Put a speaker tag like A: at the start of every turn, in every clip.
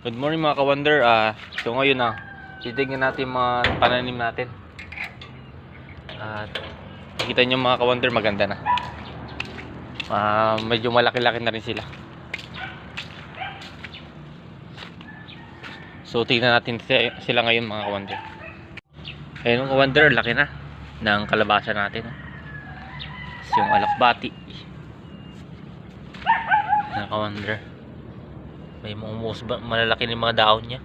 A: Good morning mga ka-wonder. Ah, so ngayon na, titignan natin mga pananim natin. At nakita nyo mga ka-wonder, maganda na. Ah, medyo malaki-laki na rin sila. So tingnan natin si- sila ngayon mga ka-wonder. Ayun mga ka-wonder, laki na ng kalabasa natin. Tapos yung alakbati. Mga ka-wonder. May ba? Malalaki yung mga dahon niya.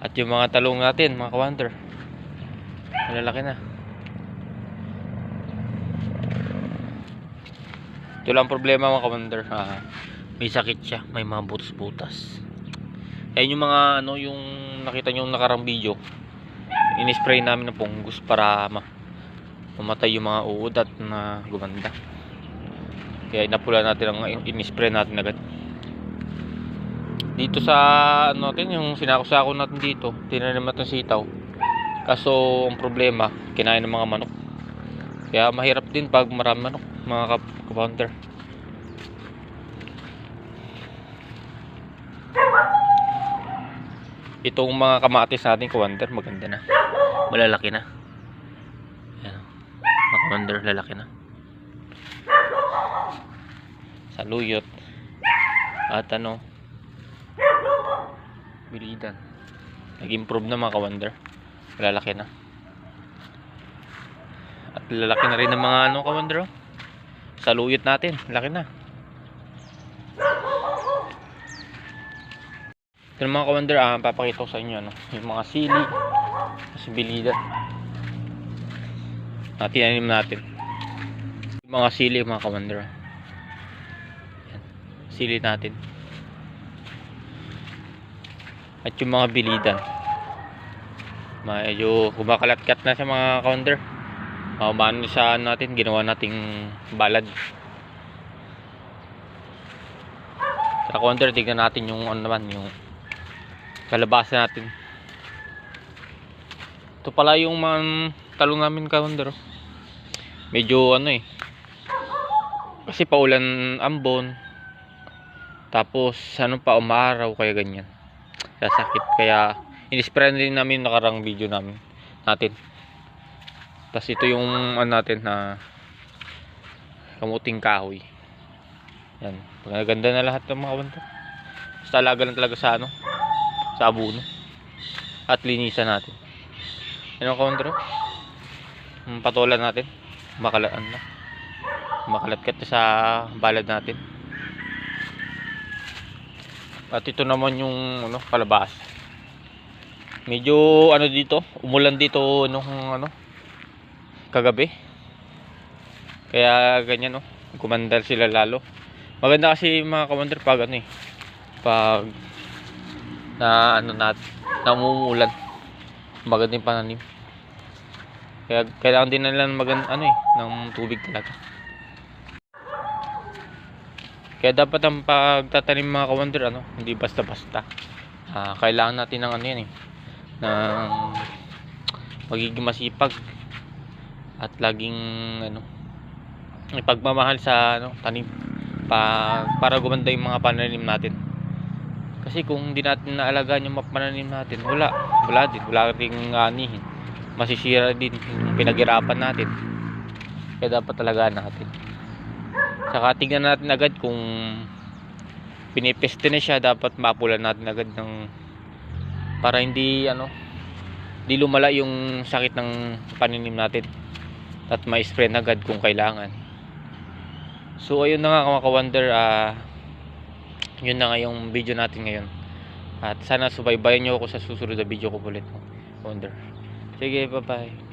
A: At yung mga talong natin, mga kawander. Malalaki na. Ito lang problema mga kawander. Ah, may sakit siya. May mga butas-butas. Ayan yung mga ano, yung nakita nyo yung nakarang video. In-spray namin ng fungus para ma mamatay yung mga uod at na gumanda. Kaya inapula natin ang in-spray natin agad. Dito sa ano natin yung sinako-sako natin dito tinanim natin sitaw. Kaso ang problema kinain ng mga manok. Kaya mahirap din pag marami manok mga kap- kapounder itong mga kamatis natin kawander maganda na. Malalaki na wonder, lalaki na. Saluyot. At ano, bilidan. Nag-improve na mga ka-wonder. Lalaki na. At lalaki na rin ng mga ano ka-wonder. oh. Saluyot natin, laki na. Ito mga ka-wonder, ah, papakita ko sa inyo ano, yung mga sili, kasi bilidan na tinanim natin. Mga sili mga kawander Yan. sili natin. At yung mga bilidan. Medyo kumakalat-kat na sa mga kawander Maumano sa natin ginawa nating balad. Sa kawander tignan natin yung ano naman yung kalabasa natin. Ito pala yung mga talong namin kawander oh medyo ano eh. Kasi paulan ambon. Tapos ano pa umaraw kaya ganyan. Sasakit kaya inispray din namin nakarang video namin natin. Tapos ito yung ano natin na kamuting kahoy. Yan. Maganda na lahat ng mga kawanta basta alaga lang talaga sa ano sa abuno. At linisan natin. Ano yung patulan natin makalat ano, makalatkat sa balad natin. At ito naman yung ano palabas. Medyo ano dito umulan dito nung ano kagabi. Kaya ganyan no? Kumandal sila lalo. Maganda kasi mga commander pag ano eh pag na ano nat namumulan. Maganda yung pananim kaya kailangan din nila ng maganda ano eh, ng tubig talaga. Kaya dapat ang pagtatanim mga kawander ano, hindi basta-basta. Ah, kailangan natin ng ano yan eh, ng magiging masipag at laging ano ipagmamahal sa ano tanim pa, para gumanda yung mga pananim natin. Kasi kung hindi natin naalagaan yung mga pananim natin, wala, wala din, wala ring anihin masisira din yung pinaghirapan natin. Kaya dapat talagaan natin. Saka tingnan natin agad kung pinipeste na siya dapat mapulan natin agad ng para hindi ano di lumala yung sakit ng paninim natin. At ma-spray agad kung kailangan. So ayun na nga mga ka-wonder ah, yun na nga yung video natin ngayon. At sana subaybayan nyo ako sa susunod na video ko ulit wonder Sige, bye-bye.